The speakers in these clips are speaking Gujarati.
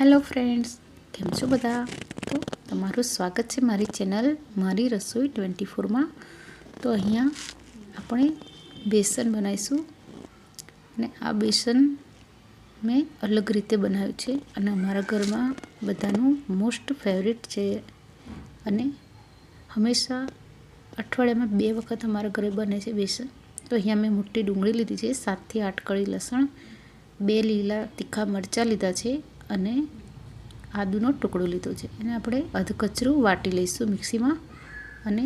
હેલો ફ્રેન્ડ્સ કેમ છો બધા? તો તમારું સ્વાગત છે મારી ચેનલ મારી રસોઈ ટ્વેન્ટી ફોરમાં તો અહીંયા આપણે બેસન બનાવીશું. અને આ બેસન મેં અલગ રીતે બનાવ્યું છે. અને અમારા ઘરમાં બધાનું મોસ્ટ ફેવરેટ છે. અને હંમેશા અઠવાડિયામાં બે વખત અમારા ઘરે બને છે બેસન. તો અહીંયા મેં મોટી ડુંગળી લીધી છે, સાતથી આઠ કળી લસણ, બે લીલા તીખા મરચાં લીધા છે. અને આદુનો ટુકડો લીધો છે. એને આપણે અધકચરું વાટી લઈશું મિક્સીમાં અને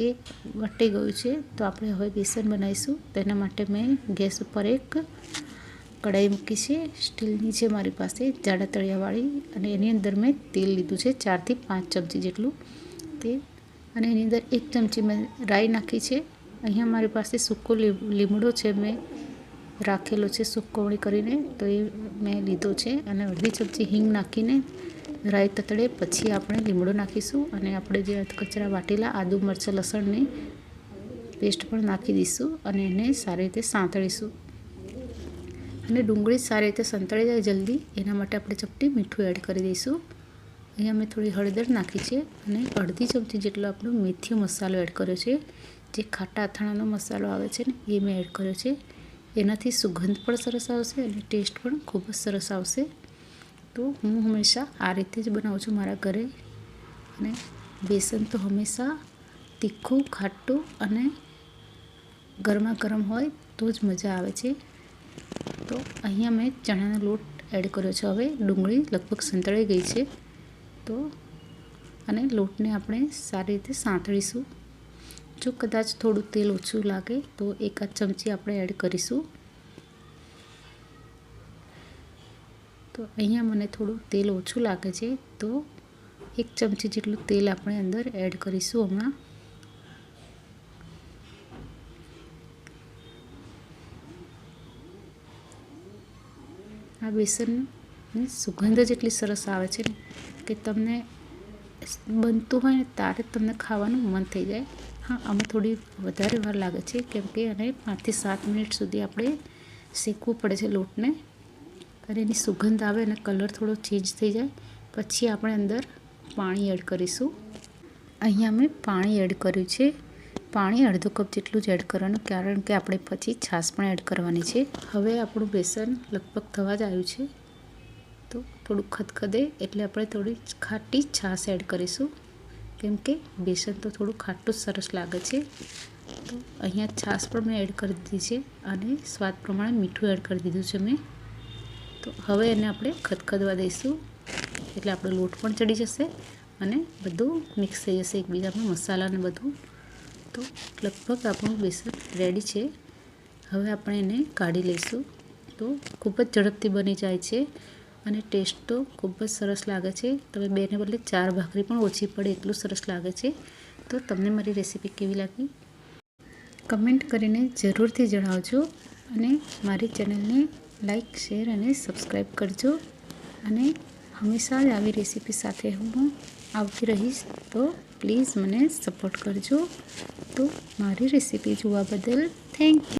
એ વટી ગયું છે તો આપણે હવે બેસન બનાવીશું. તેના માટે મેં ગેસ ઉપર એક કઢાઈ મૂકી છે. સ્ટીલની છે મારી પાસે જાડા તળિયાવાળી અને એની અંદર મેં તેલ લીધું છે ચારથી પાંચ ચમચી જેટલું તે અને એની અંદર એક ચમચી મેં રાઈ નાખી છે. અહીંયા મારી પાસે સૂકો લીમડો છે મેં રાખેલો છે સુકવણી કરીને, તો એ મેં લીધો છે અને અડધી ચમચી હિંગ નાખીને રાઈ તતડે પછી આપણે લીમડો નાખીશું અને આપણે જે કચરા વાટેલા આદુ, મરચાં, લસણની પેસ્ટ પણ નાખી દઈશું અને એને સારી રીતે સાંતળીશું. અને ડુંગળી સારી રીતે સંતળાઈ જાય જલ્દી, એના માટે આપણે ચપટી મીઠું એડ કરી દઈશું. અહીંયા મેં થોડી હળદર નાખી છે અને અડધી ચમચી જેટલો આપણો મેથી મસાલો એડ કર્યો છે. જે ખાટા અથાણાનો મસાલો આવે છે ને, એ મેં એડ કર્યો છે. એનાથી સુગંધ પણ સરસ આવશે અને ટેસ્ટ પણ ખૂબ જ સરસ આવશે. તો હું હંમેશા આ રીતે જ બનાવું છું મારા ઘરે. અને બેસન તો હંમેશા તીખું, ખાટું અને ગરમા ગરમ હોય તો જ મજા આવે છે. તો અહીંયા મેં ચણાનો લોટ એડ કર્યો છે. હવે ડુંગળી લગભગ સંતળાઈ ગઈ છે. તો અને લોટને આપણે સારી રીતે સાંતળીશું. જો કદાચ થોડું તેલ ઓછું લાગે, તો એકાદ ચમચી આપણે એડ કરીશું. તો અહીંયા મને થોડું તેલ ઓછું લાગે છે, તો એક ચમચી જેટલું તેલ આપણે અંદર એડ કરીશું હમણાં. આ બેસનની સુગંધ જ એટલી સરસ આવે છે કે તમને બનતું હોય ને ત્યારે તમને ખાવાનું મન થઈ જાય. હા, આમાં થોડી વધારે વાર લાગે છે કેમ કે અને પાંચથી સાત મિનિટ સુધી આપણે શેકવું પડે છે લોટને. અને એની સુગંધ આવે અને કલર થોડો ચેન્જ થઈ જાય. પછી આપણે અંદર પાણી એડ કરીશું. અહીંયા મેં પાણી એડ કર્યું છે. પાણી અડધો કપ જેટલું જ એડ કરવાનું, કારણ કે આપણે પછી છાશ પણ એડ કરવાની છે. હવે આપણું બેસન લગભગ થવા જ આવ્યું છે. તો થોડું ખદખદે એટલે આપણે થોડી ખાટી છાશ એડ કરીશું. કેમ કે બેસન તો થોડું ખાટું સરસ લાગે છે. તો અહીંયા છાશ પણ મેં એડ કરી દીધી છે અને સ્વાદ પ્રમાણે મીઠું એડ કરી દીધું છે મેં. તો હવે એને આપણે ખદખદવા દઈશું. એટલે આપણો લોટ પણ ચડી જશે અને બધું મિક્સ થઈ જશે એકબીજામાં મસાલા ને બધું. તો લગભગ આપણું બેસન રેડી છે. હવે આપણે એને કાઢી લઈશું. તો ખૂબ જ ઝડપથી બની જાય છે. અને ટેસ્ટ તો ખૂબ જ સરસ લાગે છે. તમે બેને બદલે ચાર ભાખરી પણ ઓછી પડે એટલું સરસ લાગે છે. તો તમને મારી રેસીપી કેવી લાગી? કમેન્ટ કરીને જરૂરથી જણાવજો અને મારી ચેનલને લાઈક શેર અને સબસ્ક્રાઈબ કરજો. અને હંમેશા જ આવી રેસીપી સાથે હું આવતી રહીશ, તો પ્લીઝ મને સપોર્ટ કરજો. તો મારી રેસીપી જોવા બદલ થેન્ક યુ